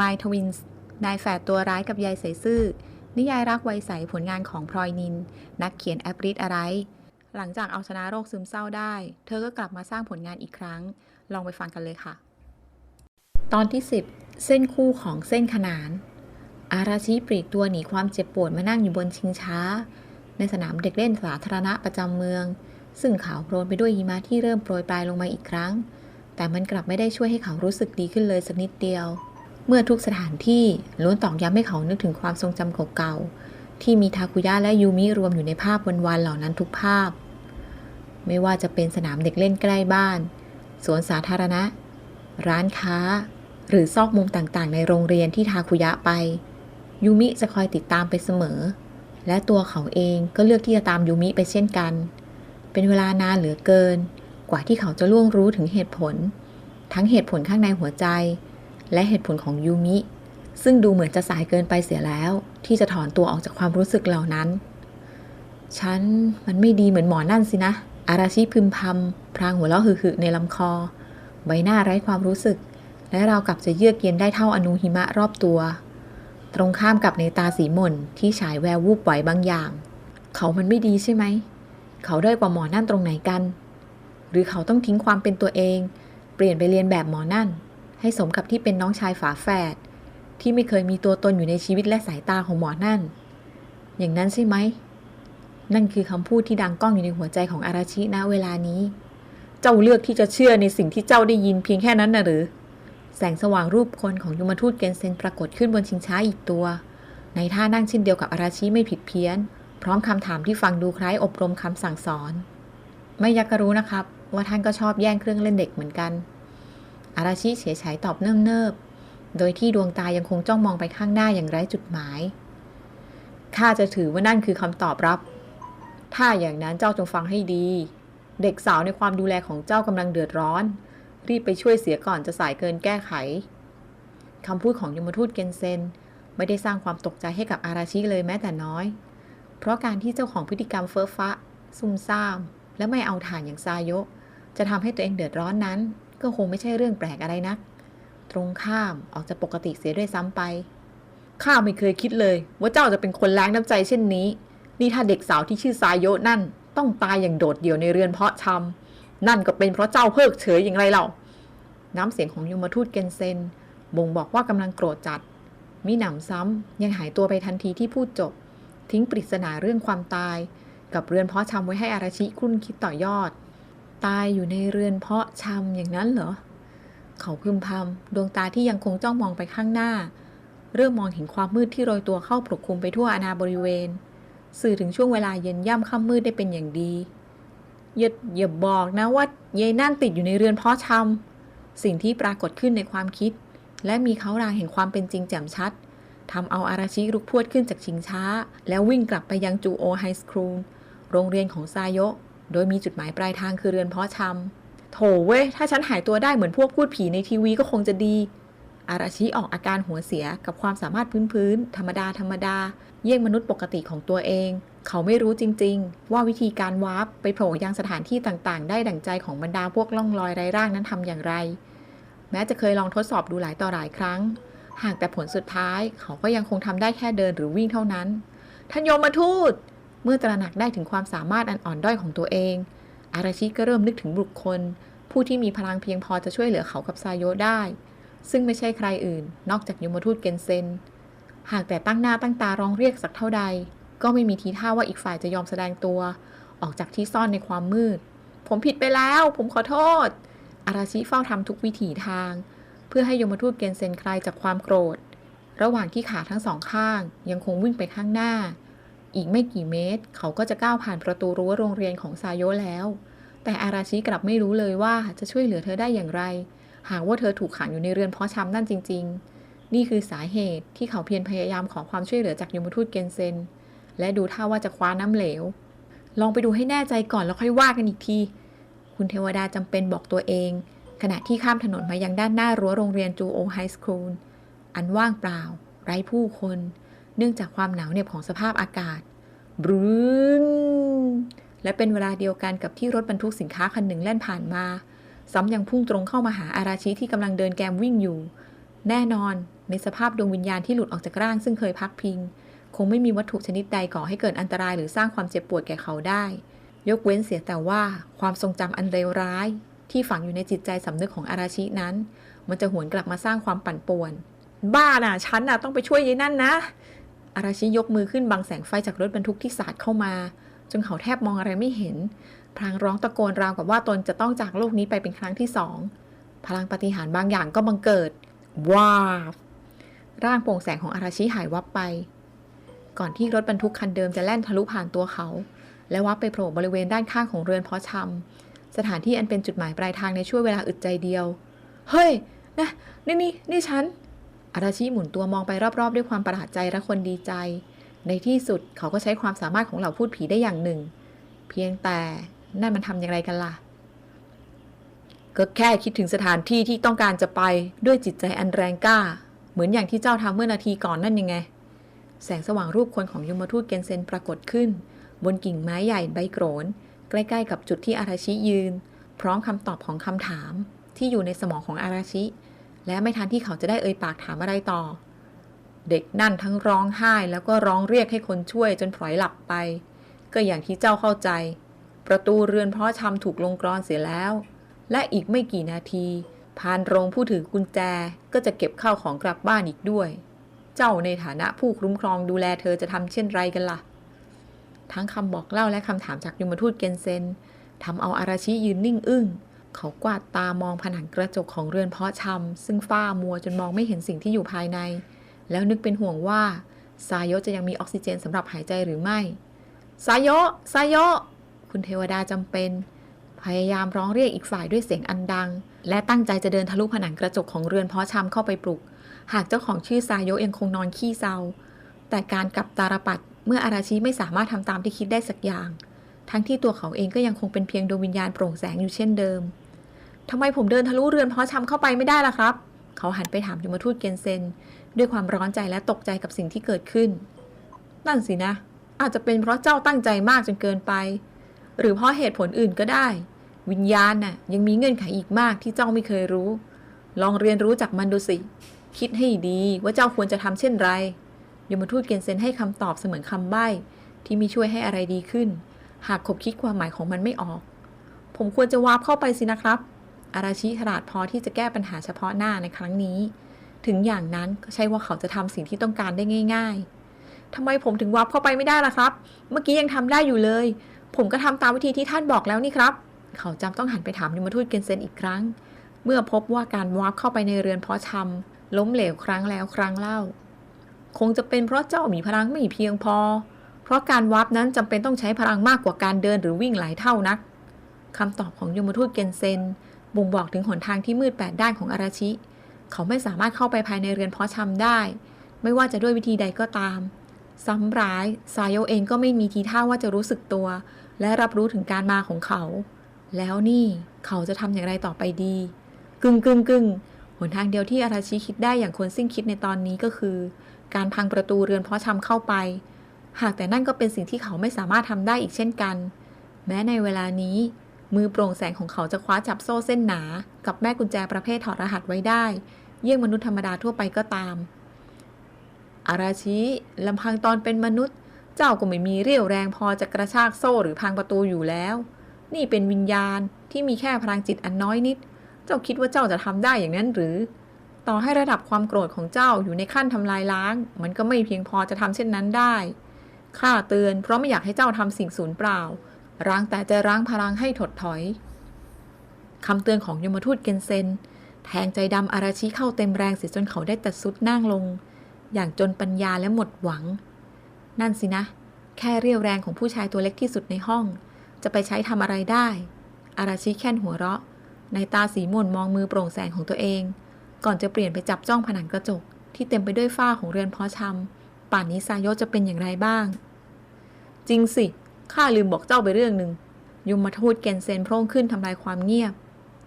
My Twins นายแฝดตัวร้ายกับยายใสซื่อ นิยายรักไวยใสผลงานของพลอยนิน นักเขียนแอปริดอะไร หลังจากเอาชนะโรคซึมเศร้าได้ เธอก็กลับมาสร้างผลงานอีกครั้ง ลองไปฟังกันเลยค่ะ ตอนที่ 10 เส้นคู่ของเส้นขนาน อาราชิปลีกตัวหนีความเจ็บปวดมานั่งอยู่บนชิงช้า ในสนามเด็กเล่นสาธารณะประจำเมือง ซึ่งขาวโพลนไปด้วยหิมะที่เริ่มโปรยปลายลงมาอีกครั้ง แต่มันกลับไม่ได้ช่วยให้เขารู้สึกดีขึ้นเลยสักนิดเดียว เมื่อทุกสถานที่ล้วนตอกย้ำให้เขานึกถึงความทรงจำเก่าๆ ที่มีทาคุยะและยูมิรวมอยู่ในภาพวันๆเหล่านั้นทุกภาพ ไม่ว่าจะเป็นสนามเด็กเล่นใกล้บ้าน สวนสาธารณะ ร้านค้า หรือซอกมุมต่างๆ ในโรงเรียนที่ทาคุยะไป ยูมิจะคอยติดตามไปเสมอ และตัวเขาเองก็เลือกที่จะตามยูมิไปเช่นกัน เป็นเวลานานเหลือเกิน กว่าที่เขาจะล่วงรู้ถึงเหตุผล ทั้งเหตุผลข้างในหัวใจ และเหตุผลของยูมิ ซึ่งดูเหมือนจะสายเกินไปเสียแล้ว ที่จะถอนตัวออกจากความรู้สึกเหล่านั้น ฉันมันไม่ดีเหมือนหมอนั่นสินะ อาราชิพึมพำพรางหัวเราะหึ่ๆในลำคอ ใบหน้าไร้ความรู้สึก และเราวกับจะเยือกเย็นได้เท่าอนูหิมะรอบตัว ตรงข้ามกับในตาสีหม่นที่ฉายแวววูบไหวบางอย่าง เขามันไม่ดีใช่ไหม เขาด้อยกว่าหมอนั่นตรงไหนกัน หรือเขาต้องทิ้งความเป็นตัวเอง เปลี่ยนไปเรียนแบบหมอนั่น ให้สมกับที่เป็นน้องชายฝาแฝดที่ไม่เคยมีตัวตนอยู่ในชีวิตและสายตาของหมอนั่น อย่างนั้นใช่ไหม นั่นคือคำพูดที่ดังก้องอยู่ในหัวใจของอาราชิณเวลานี้ เจ้าเลือกที่จะเชื่อในสิ่งที่เจ้าได้ยินเพียงแค่นั้นนะหรือ แสงสว่างรูปคนของยมทูตเกนเซนปรากฏขึ้นบนชิงช้าอีกตัว ในท่านั่งเช่นเดียวกับอาราชิไม่ผิดเพี้ยน พร้อมคำถามที่ฟังดูคล้ายอบรมคำสั่งสอน ไม่อยากกรู้นะครับ ว่าท่านก็ชอบแย่งเครื่องเล่นเด็กเหมือนกัน อาราชิเฉยฉายตอบเนิบๆโดยที่ดวงตายังคงจ้องมองไปข้างหน้าอย่างไร้จุดหมาย ข้าจะถือว่านั่นคือคำตอบรับ ถ้าอย่างนั้นเจ้าจงฟังให้ดี เด็กสาวในความดูแลของเจ้ากำลังเดือดร้อน รีบไปช่วยเสียก่อนจะสายเกินแก้ไขคำพูดของยมทูตเกนเซน ไม่ได้สร้างความตกใจให้กับอาราชิเลยแม้แต่น้อย เพราะการที่เจ้าของพฤติกรรมเฟ้อฟ้าซุ่มซ่าม และไม่เอาฐานอย่างซายโยจะทำให้ตัวเองเดือดร้อนนั้น ก็คงไม่ใช่เรื่องแปลกอะไรนัก ตรงข้ามออกจะปกติเสียด้วยซ้ำไป ข้าไม่เคยคิดเลย ว่าเจ้าจะเป็นคนล้างน้ำใจเช่นนี้ นี่ถ้าเด็กสาวที่ชื่อซายโยนั่น ต้องตายอย่างโดดเดี่ยวในเรือนเพาะชำนั่นก็เป็นเพราะเจ้าเพิกเฉยอย่างไรเล่าน้ำเสียงของยมทูตเกนเซนบ่งบอกว่ากำลังโกรธจัดมิหนำซ้ำยังหายตัวไปทันทีที่พูดจบ ทิ้งปริศนาเรื่องความตาย กับเรือนเพาะชำไว้ให้อาราชิคุ้นคิดต่อยอด ตายอยู่ในเรือนเพาะชำอย่างนั้นเหรอ เขาพึมพำดวงตาที่ยังคงจ้องมองไปข้างหน้า เริ่มมองเห็นความมืดที่โรยตัวเข้าปกคลุมไปทั่วอาณาบริเวณ สื่อถึงช่วงเวลาเย็นย่ำค่ำมืดได้เป็นอย่างดีอย่าอย่าบอกนะว่ายายนั่นติดอยู่ในเรือนเพาะชำสิ่งที่ปรากฏขึ้นในความคิด และมีเขารางแห่งความเป็นจริงแจ่มชัดทำเอาอาราชิลุกพวดขึ้นจากชิงช้า แล้ววิ่งกลับไปยังจูโอไฮสคูลโรงเรียนของซายโย โดยมีจุดหมายปลายทางคือเรือนเพาะชำโถเว้ย ถ้าฉันหายตัวได้เหมือนพวกพูดผีในทีวีก็คงจะดี อาราชิออกอาการหัวเสียกับความสามารถพื้นๆ ธรรมดาธรรมดา เยี่ยงมนุษย์ปกติของตัวเอง เขาไม่รู้จริงๆ ว่าวิธีการวาร์ปไปโผล่ยังสถานที่ต่างๆ ได้ดั่งใจของบรรดาพวกล่องลอยไร้ร่างนั้นทำอย่างไร แม้จะเคยลองทดสอบดูหลายต่อหลายครั้ง หากแต่ผลสุดท้าย เขาก็ยังคงทำได้แค่เดินหรือวิ่งเท่านั้นท่านโยมทูต เมื่อตระหนักได้ถึงความสามารถอันอ่อนด้อยของตัวเอง อาราชิก็เริ่มนึกถึงบุคคล ผู้ที่มีพลังเพียงพอจะช่วยเหลือเขากับซาโยได้ ซึ่งไม่ใช่ใครอื่น นอกจากยมทูตเกนเซน หากแต่ตั้งหน้าตั้งตาร้องเรียกสักเท่าใด ก็ไม่มีทีท่าว่าอีกฝ่ายจะยอมแสดงตัว ออกจากที่ซ่อนในความมืด ผมผิดไปแล้ว ผมขอโทษ อาราชิเฝ้าทำทุกวิถีทาง เพื่อให้ยมทูตเกนเซนคลายจากความโกรธ ระหว่างที่ขาทั้งสองข้างยังคงวิ่งไปข้างหน้า อีกไม่กี่เมตร เขาก็จะก้าวผ่านประตูรั้วโรงเรียนของซาโยแล้ว แต่อาราชิกลับไม่รู้เลยว่าจะช่วยเหลือเธอได้อย่างไร หากว่าเธอถูกขังอยู่ในเรือนเพาะชำนั่นจริง ๆ นี่คือสาเหตุที่เขาเพียรพยายามขอความช่วยเหลือจากยมทูตเกนเซน และดูท่าว่าจะคว้าน้ำเหลว ลองไปดูให้แน่ใจก่อนแล้วค่อยว่ากันอีกที คุณเทวดาจำเป็นบอกตัวเอง ขณะที่ข้ามถนนมายังด้านหน้ารั้วโรงเรียนจูโอไฮสคูล อันว่างเปล่า ไร้ผู้คน เนื่องจากความหนาวเหน็บของสภาพอากาศบรึ้งและเป็นเวลาเดียวกันกับที่รถบรรทุกสินค้าคันหนึ่งแล่นผ่านมา ซ้ำยังพุ่งตรงเข้ามาหาอาราชิที่กำลังเดินแกมวิ่งอยู่ แน่นอนในสภาพดวงวิญญาณที่หลุดออกจากร่างซึ่งเคยพักพิง คงไม่มีวัตถุชนิดใดก่อให้เกิดอันตรายหรือสร้างความเจ็บปวดแก่เขาได้ ยกเว้นเสียแต่ว่าความทรงจำอันเลวร้าย ที่ฝังอยู่ในจิตใจสำนึกของอาราชินั้น มันจะหวนกลับมาสร้างความปั่นป่วน บ้าน่ะฉันน่ะต้องไปช่วยยายนั่นนะ อาราชิยกมือขึ้นบังแสงไฟจากรถบรรทุกที่สาดเข้ามา จนเขาแทบมองอะไรไม่เห็น พลางร้องตะโกนราวกับว่าตนจะต้องจากโลกนี้ไปเป็นครั้งที่สอง พลังปฏิหารบางอย่างก็บังเกิด ว้าวร่างโปร่งแสงของอาราชิหายวับไป ก่อนที่รถบรรทุกคันเดิมจะแล่นทะลุผ่านตัวเขา และวับไปโผล่บริเวณด้านข้างของเรือนเพาะชำสถานที่อันเป็นจุดหมายปลายทางในช่วงเวลาอึดใจเดียว เฮ้ย นะ นี่นี่นี่ฉัน อาราชิหมุนตัวมองไปรอบๆ ด้วยความประหลาดใจและคนดีใจ ในที่สุดเขาก็ใช้ความสามารถของเหล่าพูดผีได้อย่างหนึ่ง เพียงแต่นั่นมันทำอย่างไรกันล่ะ ก็แค่คิดถึงสถานที่ที่ต้องการจะไปด้วยจิตใจอันแรงกล้า เหมือนอย่างที่เจ้าทำเมื่อนาทีก่อนนั่นยังไง แสงสว่างรูปคนของยมทูตเกนเซนปรากฏขึ้น บนกิ่งไม้ใหญ่ใบโกรนใกล้ๆกับจุดที่อาราชิยืน พร้อมคำตอบของคำถามที่อยู่ในสมองของอาราชิ และไม่ทันที่เขาจะได้เอ่ยปากถามอะไรต่อ เด็กนั่นทั้งร้องไห้แล้วก็ร้องเรียกให้คนช่วยจนพลอยหลับไป ก็อย่างที่เจ้าเข้าใจ ประตูเรือนเพาะชำถูกลงกรอนเสียแล้ว และอีกไม่กี่นาทีพานโรงผู้ถือกุญแจก็จะเก็บข้าวของกลับบ้านอีกด้วย เจ้าในฐานะผู้คุ้มครองดูแลเธอจะทำเช่นไรกันล่ะ ทั้งคำบอกเล่าและคำถามจากยมทูตเกนเซนทำเอาอาราชิยืนนิ่งอึ้ง เขากวาดตามองผนังกระจกของเรือนเพาะชำซึ่งฝ้ามัวจนมองไม่เห็นสิ่งที่อยู่ภายใน แล้วนึกเป็นห่วงว่าซายโยจะยังมีออกซิเจนสำหรับหายใจหรือไม่ซายโยซายโยคุณเทวดาจำเป็น พยายามร้องเรียกอีกฝ่ายด้วยเสียงอันดัง และตั้งใจจะเดินทะลุผนังกระจกของเรือนเพาะชำเข้าไปปลุก หากเจ้าของชื่อซายโยยังคงนอนขี้เศร้าแต่การกลับตาลปัดเมื่ออาราชิไม่สามารถทำตามที่คิดได้สักอย่าง ทั้งที่ตัวเขาเองก็ยังคงเป็นเพียงดวงวิญญาณโปร่งแสงอยู่เช่นเดิม ทำไมผมเดินทะลุเรือนเพราะชำเข้าไปไม่ได้ล่ะครับ เขาหันไปถามยมทูตเกนเซน ด้วยความร้อนใจและตกใจกับสิ่งที่เกิดขึ้น นั่นสินะ อาจจะเป็นเพราะเจ้าตั้งใจมากจนเกินไป หรือเพราะเหตุผลอื่นก็ได้ วิญญาณน่ะยังมีเงื่อนไขอีกมากที่เจ้าไม่เคยรู้ ลองเรียนรู้จากมันดูสิ คิดให้ดีว่าเจ้าควรจะทำเช่นไร ยมทูตเกนเซนให้คำตอบเสมือนคำใบ้ ที่มีช่วยให้อะไรดีขึ้น หากคบคิดความหมายของมันไม่ออก ผมควรจะวาร์ปเข้าไปสินะครับ อาราชิฉลาดพอที่จะแก้ปัญหาเฉพาะหน้าในครั้งนี้ ถึงอย่างนั้นก็ใช่ว่าเขาจะทำสิ่งที่ต้องการได้ง่าย ๆทำไมผมถึงวาร์ปเข้าไปไม่ได้ล่ะครับ เมื่อกี้ยังทำได้อยู่เลย ผมก็ทำตามวิธีที่ท่านบอกแล้วนี่ครับ เขาจำต้องหันไปถามยมทูตเกนเซนอีกครั้ง เมื่อพบว่าการวาร์ปเข้าไปในเรือนเพาะชำล้มเหลวครั้งแล้วครั้งเล่า คงจะเป็นเพราะเจ้ามีพลังไม่เพียงพอ เพราะการวาร์ปนั้นจำเป็นต้องใช้พลังมากกว่าการเดินหรือวิ่งหลายเท่านักคำตอบของยมทูตเกนเซน บ่งบอกถึงหนทางที่มืดแปดด้านของอาราชิ เขาไม่สามารถเข้าไปภายในเรือนเพาะชำได้ ไม่ว่าจะด้วยวิธีใดก็ตาม ซ้ำร้ายซายโยเองก็ไม่มีทีท่าว่าจะรู้สึกตัว และรับรู้ถึงการมาของเขา แล้วนี่เขาจะทำอย่างไรต่อไปดี กึ่งกึ่งกึ่งหนทางเดียวที่อาราชิคิดได้อย่างคนสิ้นคิดในตอนนี้ก็คือ การพังประตูเรือนเพาะชำเข้าไป หากแต่นั่นก็เป็นสิ่งที่เขาไม่สามารถทำได้อีกเช่นกัน แม้ในเวลานี้ มือโปร่งแสงของเขาจะคว้าจับโซ่เส้นหนา กับแม่กุญแจประเภทถอดรหัสไว้ได้ เยี่ยงมนุษย์ธรรมดาทั่วไปก็ตาม อาราชิลำพังตอนเป็นมนุษย์ เจ้าก็ไม่มีเรี่ยวแรงพอจะกระชากโซ่หรือพังประตูอยู่แล้ว นี่เป็นวิญญาณที่มีแค่พลังจิตอันน้อยนิด เจ้าคิดว่าเจ้าจะทำได้อย่างนั้นหรือ ต่อให้ระดับความโกรธของเจ้าอยู่ในขั้นทำลายล้าง มันก็ไม่เพียงพอจะทำเช่นนั้นได้ข้าเตือนเพราะไม่อยากให้เจ้าทำสิ่งสูญเปล่า ร้างแต่จะร้างพลังให้ถดถอยคำเตือนของยมทูตเกนเซน แทงใจดำอาราชิเข้าเต็มแรงเสียจนเขาได้แต่สุดนั่งลง อย่างจนปัญญาและหมดหวัง นั่นสินะ แค่เรี่ยวแรงของผู้ชายตัวเล็กที่สุดในห้อง จะไปใช้ทำอะไรได้ อาราชิแค่นหัวเราะ ในตาสีม่นมองมือโปร่งแสงของตัวเอง ก่อนจะเปลี่ยนไปจับจ้องผนังกระจก ที่เต็มไปด้วยฝ้าของเรือนพาะชำป่านนี้ซายโยจะเป็นอย่างไรบ้าง จริงสิ ข้าลืมบอกเจ้าไปเรื่องหนึ่งยมมาทูตเกนเซนโพร่งขึ้นทำลายความเงียบ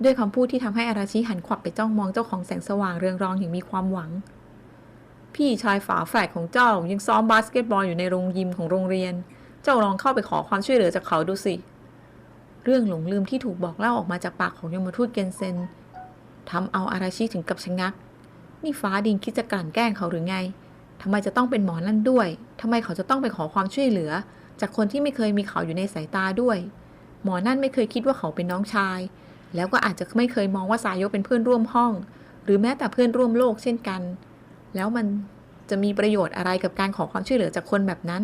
ด้วยคำพูดที่ทำให้อาราชิหันขวับไปจ้องมองเจ้าของแสงสว่างเรืองรองอย่างมีความหวัง พี่ชายฝาแฝดของเจ้ายังซ้อมบาสเกตบอลอยู่ในโรงยิมของโรงเรียน เจ้าลองเข้าไปขอความช่วยเหลือจากเขาดูสิ เรื่องหลงลืมที่ถูกบอกเล่าออกมาจากปากของยมทูตเกนเซนทำเอาอาราชิถึงกับชะงัก นี่ฟ้าดินคิดจะกลั่นแกล้งเขาหรือไงทำไมจะต้องเป็นหมอนั่นด้วยทำไมเขาจะต้องไปขอความช่วยเหลือ จากคนที่ไม่เคยมีเขาอยู่ในสายตาด้วย หมอนั่นไม่เคยคิดว่าเขาเป็นน้องชาย แล้วก็อาจจะไม่เคยมองว่าสายโยเป็นเพื่อนร่วมห้อง หรือแม้แต่เพื่อนร่วมโลกเช่นกัน แล้วมันจะมีประโยชน์อะไรกับการขอความช่วยเหลือจากคนแบบนั้น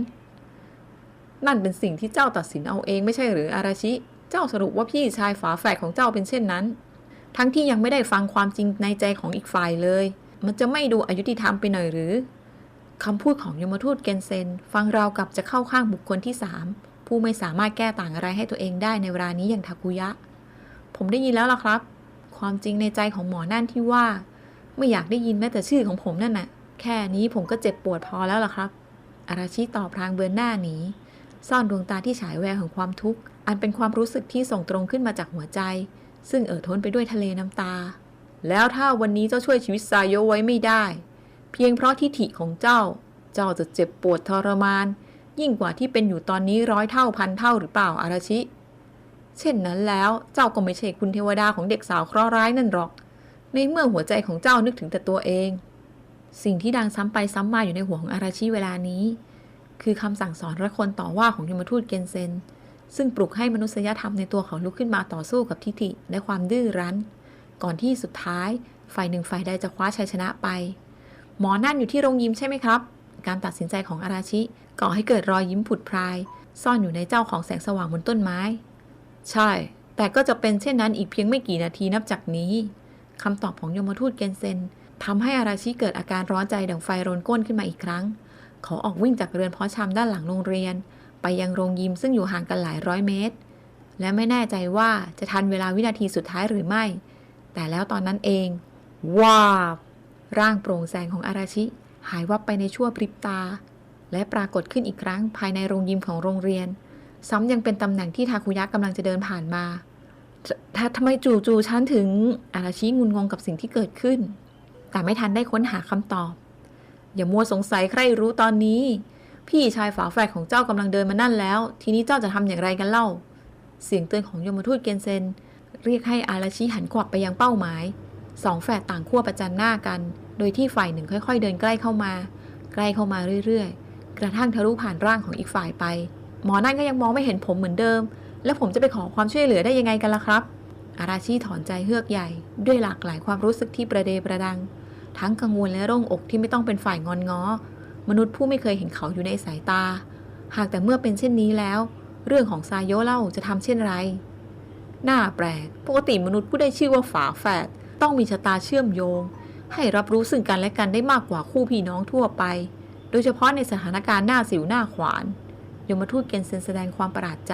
นั่นเป็นสิ่งที่เจ้าตัดสินเอาเองไม่ใช่หรืออาราชิ เจ้าสรุปว่าพี่ชายฝาแฝดของเจ้าเป็นเช่นนั้น ทั้งที่ยังไม่ได้ฟังความจริงในใจของอีกฝ่ายเลย มันจะไม่ดูอายุติธรรมไปหน่อยหรือ คำพูดของยมทูตเกนเซน ฟังราวกับจะเข้าข้างบุคคลที่สามผู้ไม่สามารถแก้ต่างอะไรให้ตัวเองได้ในเวลานี้อย่างทากุยะ ผมได้ยินแล้วล่ะครับ ความจริงในใจของหมอนั่นที่ว่า ไม่อยากได้ยินแม้แต่ชื่อของผมนั่นน่ะ แค่นี้ผมก็เจ็บปวดพอแล้วล่ะครับ อาราชิตอบพลางเบือนหน้าหนีซ่อนดวงตาที่ฉายแววของความทุกข์ อันเป็นความรู้สึกที่ส่งตรงขึ้นมาจากหัวใจ ซึ่งเอ่อท้นไปด้วยทะเลน้ำตา แล้วถ้าวันนี้เจ้าช่วยชีวิตซายโยไว้ไม่ได้ เพียงเพราะทิฐิของเจ้า เจ้าจะเจ็บปวดทรมาน ยิ่งกว่าที่เป็นอยู่ตอนนี้ร้อยเท่าพันเท่าหรือเปล่าอาราชิ เช่นนั้นแล้วเจ้าก็ไม่ใช่คุณเทวดาของเด็กสาวเคราะห์ร้ายนั่นหรอก ในเมื่อหัวใจของเจ้านึกถึงแต่ตัวเอง สิ่งที่ดังซ้ำไปซ้ำมาอยู่ในหัวของอาราชิเวลานี้ คือคำสั่งสอนระคนต่อว่าของยมทูตเกนเซนซึ่งปลุกให้มนุษยธรรมในตัวเขาลุกขึ้นมาต่อสู้กับทิฐิและความดื้อรั้น ก่อนที่สุดท้าย ฝ่ายหนึ่งฝ่ายใดจะคว้าชัยชนะไป หมอนั่นอยู่ที่โรงยิมใช่ไหมครับ การตัดสินใจของอาราชิ ก่อให้เกิดรอยยิ้มผุดพราย ซ่อนอยู่ในเจ้าของแสงสว่างบนต้นไม้ ใช่ แต่ก็จะเป็นเช่นนั้นอีกเพียงไม่กี่นาทีนับจากนี้คำตอบของยมทูตเกนเซนทำให้อาราชิเกิดอาการร้อนใจดังไฟโรนก้นขึ้นมาอีกครั้ง เขาออกวิ่งจากเรือนเพาะชำด้านหลังโรงเรียน ไปยังโรงยิมซึ่งอยู่ห่างกันหลายร้อยเมตร และไม่แน่ใจว่าจะทันเวลาวินาทีสุดท้ายหรือไม่ แต่แล้วตอนนั้นเองว้าบ ร่างโปร่งแสงของอาราชิ หายวับไปในชั่วพริบตา และปรากฏขึ้นอีกครั้งภายในโรงยิมของโรงเรียน ซ้ำยังเป็นตำแหน่งที่ทาคุยะกำลังจะเดินผ่านมาททำไมจู่ๆฉันถึงอาราชิงุนงงกับสิ่งที่เกิดขึ้น แต่ไม่ทันได้ค้นหาคำตอบ อย่ามัวสงสัยใครรู้ตอนนี้ พี่ชายฝาแฝดของเจ้ากำลังเดินมานั่นแล้ว ทีนี้เจ้าจะทำอย่างไรกันเล่า เสียงเตือนของยมทูตเกนเซน เรียกให้อาราชิหันขวับไปยังเป้าหมาย สองแฝดต่างขั้วประจันหน้ากัน โดยที่ฝ่ายหนึ่งค่อย ๆ เดินใกล้เข้ามา ใกล้เข้ามาเรื่อยๆ กระทั่งทะลุผ่านร่างของอีกฝ่ายไป หมอนั่นก็ยังมองไม่เห็นผมเหมือนเดิม แล้วผมจะไปขอความช่วยเหลือได้ยังไงกันล่ะครับ อาราชิถอนใจเฮือกใหญ่ ด้วยหลากหลายความรู้สึกที่ประเดประดัง ทั้งกังวลและโร่งอกที่ไม่ต้องเป็นฝ่ายงอนง้อ มนุษย์ผู้ไม่เคยเห็นเขาอยู่ในสายตา หากแต่เมื่อเป็นเช่นนี้แล้ว เรื่องของซายโยเล่าจะทำเช่นไรน่าแปลก ปกติมนุษย์ผู้ได้ชื่อว่าฝาแฝดต้องมีชะตาเชื่อมโยง ให้รับรู้ซึ่งกันและกันได้มากกว่าคู่พี่น้องทั่วไป โดยเฉพาะในสถานการณ์หน้าสิวหน้าขวานยมทูตเกนเซนแสดงความประหลาดใจ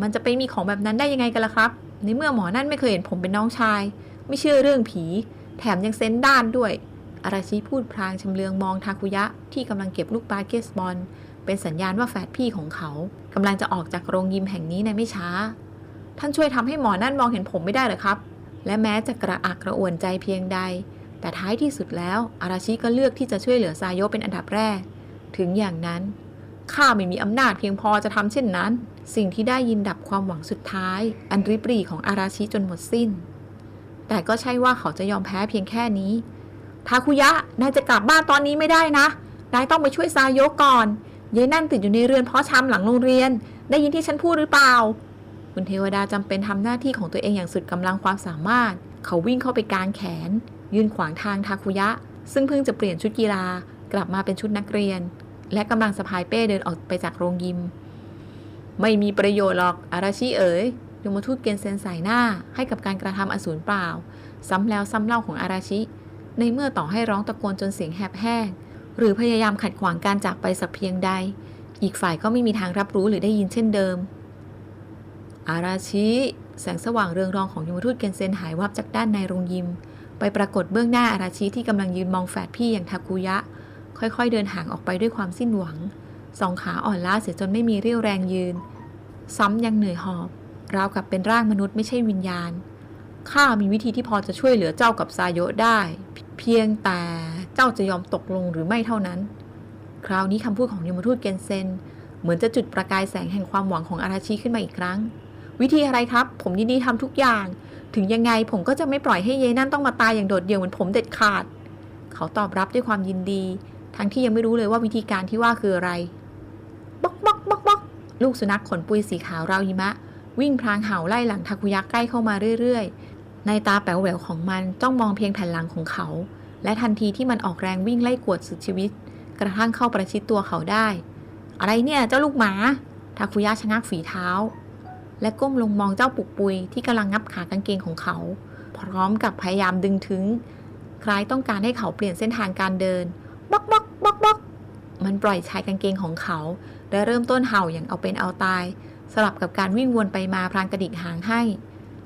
มันจะไปมีของแบบนั้นได้ยังไงกันล่ะครับ ในเมื่อหมอนั่นไม่เคยเห็นผมเป็นน้องชาย ไม่เชื่อเรื่องผี แถมยังเซนด้านด้วย อาราชิพูดพลางชำเลืองมองทาคุยะที่กำลังเก็บลูกบาสเกตบอล เป็นสัญญาณว่าแฝดพี่ของเขากำลังจะออกจากโรงยิมแห่งนี้ในไม่ช้า ท่านช่วยทำให้หมอนั่นมองเห็นผมไม่ได้หรอครับ และแม้จะกระอักกระอ่วนใจเพียงใด แต่ท้ายที่สุดแล้วอาราชิก็เลือกที่จะช่วยเหลือซายโยเป็นอันดับแรก ถึงอย่างนั้นข้าไม่มีอำนาจเพียงพอจะทำเช่นนั้น สิ่งที่ได้ยินดับความหวังสุดท้าย อันริบรี่ของอาราชิจนหมดสิ้น แต่ก็ใช่ว่าเขาจะยอมแพ้เพียงแค่นี้ ทาคุยะ นายจะกลับบ้านตอนนี้ไม่ได้นะ นายต้องไปช่วยซายโยก่อนยายนั่นติดอยู่ในเรือนเพาะชำหลังโรงเรียน ได้ยินที่ฉันพูดหรือเปล่า คุณเทวดาจำเป็นทำหน้าที่ของตัวเองอย่างสุดกำลังความสามารถ เขาวิ่งเข้าไปกางแขน ยืนขวางทางทาคุยะ ซึ่งเพิ่งจะเปลี่ยนชุดกีฬากลับมาเป็นชุดนักเรียน และกำลังสะพายเป้เดินออกไปจากโรงยิม ไม่มีประโยชน์หรอกอาราชิเอ๋ยยมทูตเกนเซนใส่หน้าให้กับการกระทำอสูรเปล่า ซ้ำแล้วซ้ำเล่าของอาราชิ ในเมื่อต่อให้ร้องตะโกนจนเสียงแหบแห้ง หรือพยายามขัดขวางการจากไปสักเพียงใด อีกฝ่ายก็ไม่มีทางรับรู้หรือได้ยินเช่นเดิม อาราชิ แสงสว่างเรืองรองของยมทูตเกนเซนหายวับจากด้านในโรงยิม ไปปรากฏเบื้องหน้าอาราชิที่กำลังยืนมองแฝดพี่อย่างทากุยะ ค่อยๆเดินห่างออกไปด้วยความสิ้นหวัง สองขาอ่อนล้าเสียจนไม่มีเรี่ยวแรงยืน ซ้ำยังเหนื่อยหอบ ราวกับเป็นร่างมนุษย์ไม่ใช่วิญญาณ ข้ามีวิธีที่พอจะช่วยเหลือเจ้ากับซาโยะได้ เพียงแต่เจ้าจะยอมตกลงหรือไม่เท่านั้น คราวนี้คำพูดของยมทูตเกนเซนเหมือนจะจุดประกายแสงแห่งความหวังของอาราชิขึ้นมาอีกครั้ง วิธีอะไรครับ ผมยินดีทำทุกอย่าง ถึงยังไงผมก็จะไม่ปล่อยให้เยนั่นต้องมาตายอย่างโดดเดี่ยวเหมือนผมเด็ดขาด เขาตอบรับด้วยความยินดี ทั้งที่ยังไม่รู้เลยว่าวิธีการที่ว่าคืออะไรบ๊อกบ๊อกบ๊อกบ๊อกลูกสุนัขขนปุยสีขาวราวหิมะ วิ่งพลางเห่าไล่หลังทาคุยะใกล้เข้ามาเรื่อยๆ ในตาแป๋วแหววของมันจ้องมองเพียงแผ่นหลังของเขา และทันทีที่มันออกแรงวิ่งไล่กวดสุดชีวิต กระทั่งเข้าประชิดตัวเขาได้ อะไรเนี่ยเจ้าลูกหมาทาคุยะชะงักฝีเท้า และก้มลงมองเจ้าปุกปุยที่กำลังงับขากางเกงของเขา พร้อมกับพยายามดึงถึง คล้ายต้องการให้เขาเปลี่ยนเส้นทางการเดินบ๊อกบ๊อกบ๊อกบ๊อกมันปล่อยชายกางเกงของเขา และเริ่มต้นเห่าอย่างเอาเป็นเอาตาย สลับกับการวิ่งวนไปมาพลางกระดิกหางให้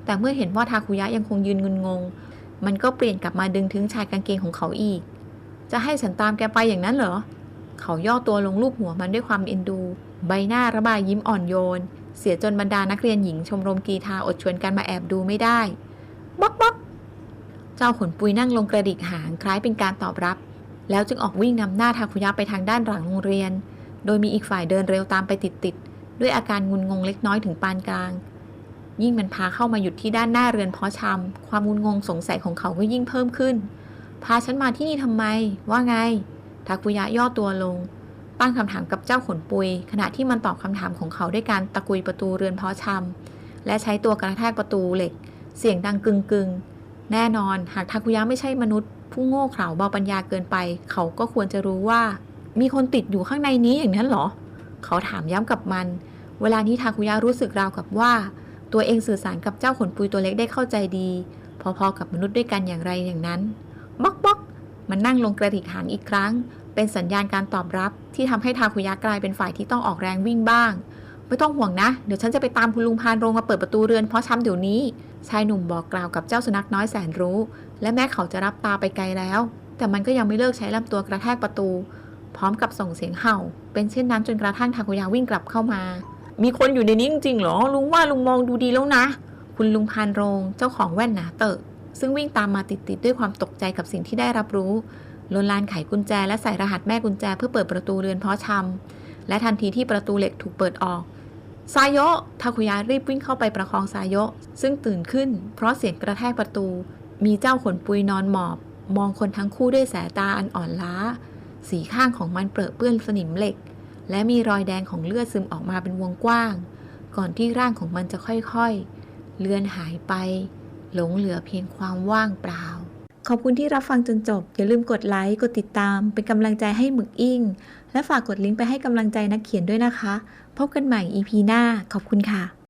แต่เมื่อเห็นว่าทาคุยะยังคงยืนงุนงง มันก็เปลี่ยนกลับมาดึงถึงชายกางเกงของเขาอีก จะให้ฉันตามแกไปอย่างนั้นเหรอ เขาย่อตัวลงลูบหัวมันด้วยความเอ็นดู ใบหน้าระบายยิ้มอ่อนโยน เสียจนบรรดานักเรียนหญิงชมรมกีฬาอดชวนกันมาแอบดูไม่ได้บ๊อกบ๊อกเจ้าขนปุยนั่งลงกระดิกหางคล้ายเป็นการตอบรับ แล้วจึงออกวิ่งนำหน้าทาคุยะไปทางด้านหลังโรงเรียน โดยมีอีกฝ่ายเดินเร็วตามไปติดๆด้วยอาการงุนงงเล็กน้อยถึงปานกลาง ยิ่งมันพาเข้ามาหยุดที่ด้านหน้าเรือนเพาะชำความงุนงงสงสัยของเขาก็ยิ่งเพิ่มขึ้น พาฉันมาที่นี่ทำไม ว่าไงทาคุยะย่อตัวลง ตั้งคำถามกับเจ้าขนปุย ขณะที่มันตอบคำถามของเขาด้วยการตะกุยประตูเรือนเพาะชำและใช้ตัวกระแทกประตูเหล็ก เสียงดังกึงกึงแน่นอน หากทาคุยะไม่ใช่มนุษย์ ผู้โง่เขลาเบาปัญญาเกินไป เขาก็ควรจะรู้ว่า มีคนติดอยู่ข้างในนี้อย่างนั้นหรอ เขาถามย้ำกับมัน เวลานี้ทาคุยะรู้สึกราวกับว่า ตัวเองสื่อสารกับเจ้าขนปุยตัวเล็กได้เข้าใจดี พอๆกับมนุษย์ด้วยกันอย่างไรอย่างนั้น บ๊อกบ๊อก มันนั่งลงกระดิกหางอีกครั้ง เป็นสัญญาณการตอบรับที่ทำให้ทาคุยะกลายเป็นฝ่ายที่ต้องออกแรงวิ่งบ้าง ไม่ต้องห่วงนะ เดี๋ยวฉันจะไปตามคุณลุงพานโรงมาเปิดประตูเรือนเพราะช้ำเดี๋ยวนี้ ชายหนุ่มบอกกล่าวกับเจ้าสุนัขน้อยแสนรู้ และแม้เขาจะรับตาไปไกลแล้ว แต่มันก็ยังไม่เลิกใช้ลำตัวกระแทกประตู พร้อมกับส่งเสียงเห่า เป็นเช่นนั้นจนกระทั่งทาคุยะวิ่งกลับเข้ามา มีคนอยู่ในนี้จริงๆเหรอลุงว่าลุงมองดูดีแล้วนะ คุณลุงพานโรง เจ้าของแว่นหนาเตอะ ซึ่งวิ่งตามมาติดๆด้วยความตกใจกับสิ่งที่ได้รับรู้ลนลานไขกุญแจและใส่รหัสแม่กุญแจเพื่อเปิดประตูเรือนเพาะชำและทันทีที่ประตูเหล็กถูกเปิดออกซายโยะทาคุยะรีบวิ่งเข้าไปประคองซายโยะซึ่งตื่นขึ้น เพราะเสียงกระแทกประตู มีเจ้าขนปุยนอนหมอบ มองคนทั้งคู่ด้วยสายตาอันอ่อนล้า สีข้างของมันเปรอะเปื้อนสนิมเหล็ก และมีรอยแดงของเลือดซึมออกมาเป็นวงกว้าง ก่อนที่ร่างของมันจะค่อยๆ เลือนหายไป หลงเหลือเพียงความว่างเปล่า ขอบคุณที่รับฟังจนจบ อย่าลืมกดไลค์ กดติดตาม เป็นกำลังใจให้หมึกอิ่ง และฝากกดลิงก์ไปให้กำลังใจนักเขียนด้วยนะคะ พบกันใหม่ EP หน้า ขอบคุณค่ะ